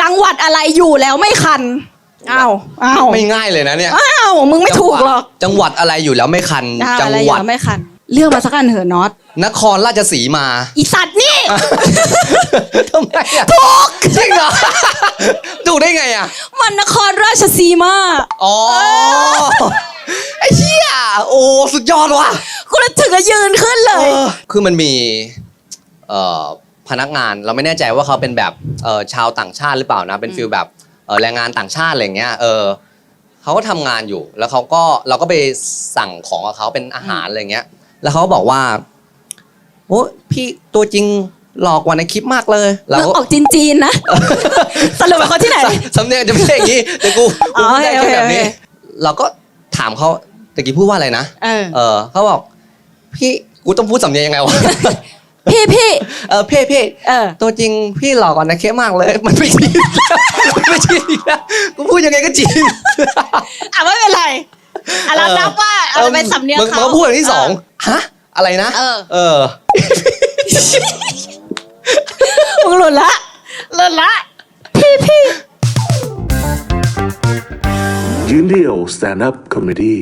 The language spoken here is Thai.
จังหวัดอะไรอยู่แล้วไม่คันอ้าวอ้าวไม่ง่ายเลยนะเนี่ยอ้าวมึงไม่ถูกหรอกจังหวัดอะไรอยู่แล้วไม่คันอ้าวจังอะไรอหวัยู่ดแล้วไม่คัน เลือกมาสักอันเถอะน็อตนครราชสีมา อีสัตว์นี่ทำไมอะถูกจริงเหรอถูกได้ไงอะมันนครราชสีมาอ๋อไอ้เหี้ยโอ้สุดยอดว่ะกูเลยถึงกับยืนขึ้นเลยเออคือมันมีเอ่อ พนักงาน เราไม่แน่ใจว่าเขาเป็นแบบเอ่อชาวต่างชาติหรือเปล่านะ เป็นฟิลแบบเอ่อแรงงานต่างชาติอะไรอย่างเงี้ยเออเขาก็ทำงานอยู่แล้วเขาก็เราก็ไปสั่งของกับเขาเป็นอาหารอะไรเงี้ย แล้วเขาก็บอกว่าโอ้พี่ตัวจริงหลอกกว่าในคลิปมากเลยเรามึงก็ ออกจีนจีนๆนะ สรุปเป็นคนที่ไหน สำเนียงจะไม่ใช่อย่างนี้แต่กูอ๋กูอพูดได้โอแค่เคแบบนี้โอเค เราก็ถามเขาตะกี้พูดว่าอะไรนะเออ เออเขาบอกพี่กูต้องพูดสำเนียงยังไงวะ พี่พี่เออเพ่เพ่เออตัวจริงพี่หลอกกว่านะเคมากเลย มันไม่จริงมันไม่จริงนะกูพูดยังไงก็จริงอะไม่เป็นไรอะเรานับว่าอาจจะเป็นสำเนียงมันเขามันก็พูดอย่างที่สองฮะอะไรนะ เออ เออมึงหลุดละหลุดละ พี่พี่ยืนเดี่ยว Stand Up Comedy